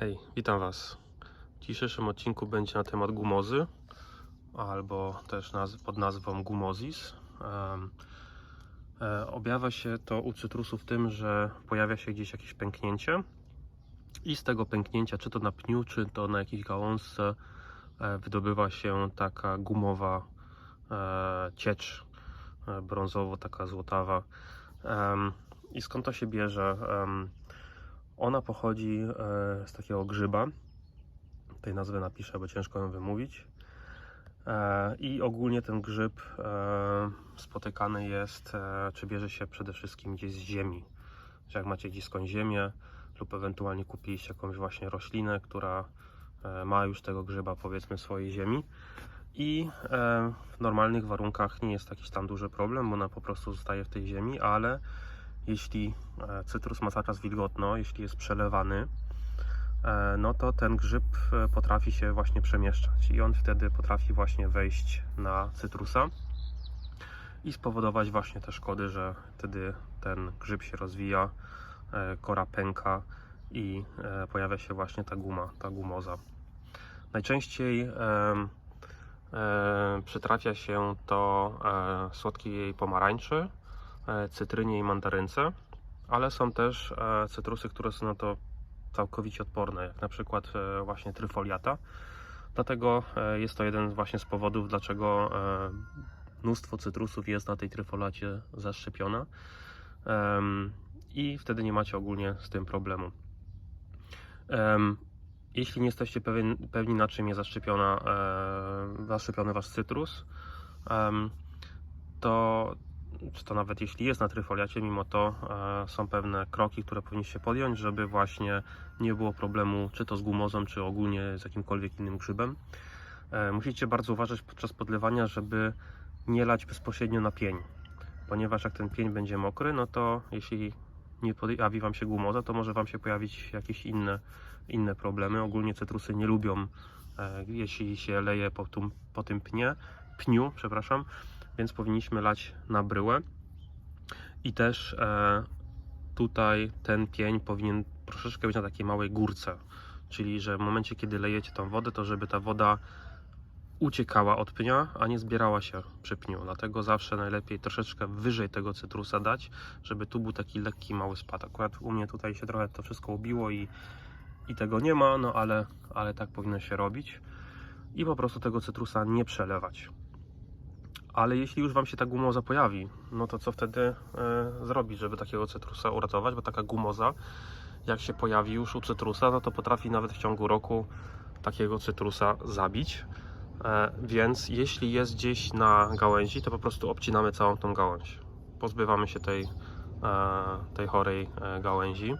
Hej, witam Was. W dzisiejszym odcinku będzie na temat gumozy, albo też pod nazwą gumozis. E, objawia się to u cytrusów tym, że pojawia się gdzieś jakieś pęknięcie i z tego pęknięcia, czy to na pniu, czy to na jakiejś gałązce, e, wydobywa się taka gumowa e, ciecz, brązowo, taka złotawa. I skąd to się bierze? Ona pochodzi e, z takiego grzyba. Tej nazwy napiszę, bo ciężko ją wymówić. E, I ogólnie ten grzyb e, spotykany jest, czy bierze się przede wszystkim gdzieś z ziemi. Że jak macie gdzieś skąd ziemię, lub ewentualnie kupiliście jakąś właśnie roślinę, która ma już tego grzyba powiedzmy w swojej ziemi. I w normalnych warunkach nie jest jakiś tam duży problem, bo ona po prostu zostaje w tej ziemi, ale jeśli e, cytrus ma cały wilgotno, jeśli jest przelewany, e, no to ten grzyb e, potrafi się właśnie przemieszczać i on wtedy potrafi właśnie wejść na cytrusa i spowodować właśnie te szkody, że wtedy ten grzyb się rozwija, kora pęka i pojawia się właśnie ta guma, ta gumoza. Najczęściej przytrafia się to słodkiej pomarańczy, cytrynie i mandarynce, ale są też e, cytrusy, które są na to całkowicie odporne, jak na przykład e, właśnie tryfoliata. Dlatego e, jest to jeden właśnie z powodów, dlaczego e, mnóstwo cytrusów jest na tej tryfolacie zaszczepiona i wtedy nie macie ogólnie z tym problemu. Em, Jeśli nie jesteście pewni na czym jest zaszczepiona, e, zaszczepiony wasz cytrus, to czy to nawet jeśli jest na tryfoliacie, mimo to e, są pewne kroki, które powinniście podjąć, żeby właśnie nie było problemu czy to z gumozą, czy ogólnie z jakimkolwiek innym grzybem. E, musicie bardzo uważać podczas podlewania, żeby nie lać bezpośrednio na pień, ponieważ jak ten pień będzie mokry, no to jeśli nie pojawi Wam się gumoza, to może Wam się pojawić jakieś inne, inne problemy. Ogólnie cytrusy nie lubią, e, jeśli się leje po, tym- po tym pnie, pniu, przepraszam, więc powinniśmy lać na bryłę. I też e, tutaj ten pień powinien troszeczkę być na takiej małej górce, czyli że w momencie, kiedy lejecie tą wodę, to żeby ta woda uciekała od pnia, a nie zbierała się przy pniu. Dlatego zawsze najlepiej troszeczkę wyżej tego cytrusa dać, żeby tu był taki lekki, mały spad. Akurat u mnie tutaj się trochę to wszystko ubiło i, i tego nie ma, no ale, ale tak powinno się robić. I po prostu tego cytrusa nie przelewać. Ale jeśli już Wam się ta gumoza pojawi, no to co wtedy e, zrobić, żeby takiego cytrusa uratować? Bo taka gumoza, jak się pojawi już u cytrusa, no to potrafi nawet w ciągu roku takiego cytrusa zabić. E, więc jeśli jest gdzieś na gałęzi, to po prostu obcinamy całą tą gałąź. Pozbywamy się tej, e, tej chorej e, gałęzi.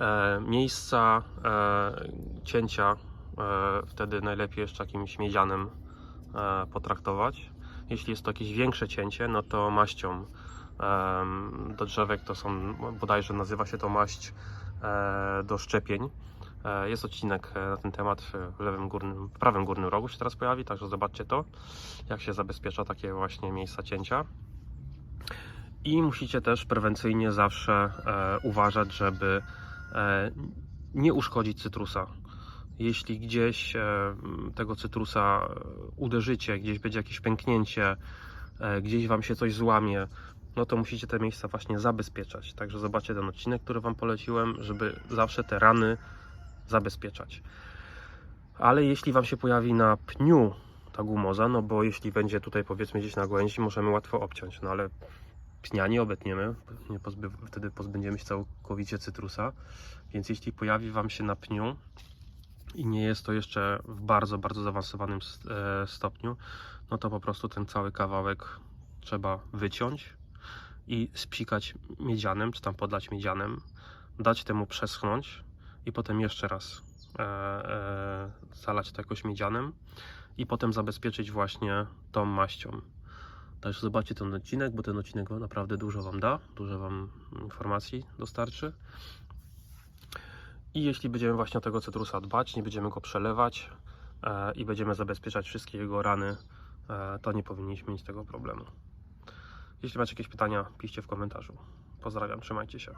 E, miejsca e, cięcia e, wtedy najlepiej jeszcze jakimś miedzianem e, potraktować. Jeśli jest to jakieś większe cięcie, no to maścią do drzewek to są, bodajże nazywa się to maść e, do szczepień. E, Jest odcinek e, na ten temat w lewym górnym, w prawym górnym rogu się teraz pojawi, także zobaczcie to, jak się zabezpiecza takie właśnie miejsca cięcia. I musicie też prewencyjnie zawsze e, uważać, żeby e, nie uszkodzić cytrusa. Jeśli gdzieś e, tego cytrusa e, uderzycie, gdzieś będzie jakieś pęknięcie, e, gdzieś Wam się coś złamie, no to musicie te miejsca właśnie zabezpieczać. Także zobaczcie ten odcinek, który Wam poleciłem, żeby zawsze te rany zabezpieczać. Ale jeśli Wam się pojawi na pniu ta gumoza, no bo jeśli będzie tutaj powiedzmy gdzieś na gałęzi, możemy łatwo obciąć, no ale pnia nie obetniemy, nie wtedy pozbędziemy się całkowicie cytrusa, więc jeśli pojawi Wam się na pniu i nie jest to jeszcze w bardzo, bardzo zaawansowanym e, stopniu, no to po prostu ten cały kawałek trzeba wyciąć i spsikać miedzianem, czy tam podlać miedzianem, dać temu przeschnąć i potem jeszcze raz e, e, zalać to jakoś miedzianem i potem zabezpieczyć właśnie tą maścią. Także zobaczcie ten odcinek, bo ten odcinek naprawdę dużo Wam da, dużo Wam informacji dostarczy. I jeśli będziemy właśnie o tego cytrusa dbać, nie będziemy go przelewać e, i będziemy zabezpieczać wszystkie jego rany, e, to nie powinniśmy mieć tego problemu. Jeśli macie jakieś pytania, piszcie w komentarzu. Pozdrawiam, trzymajcie się.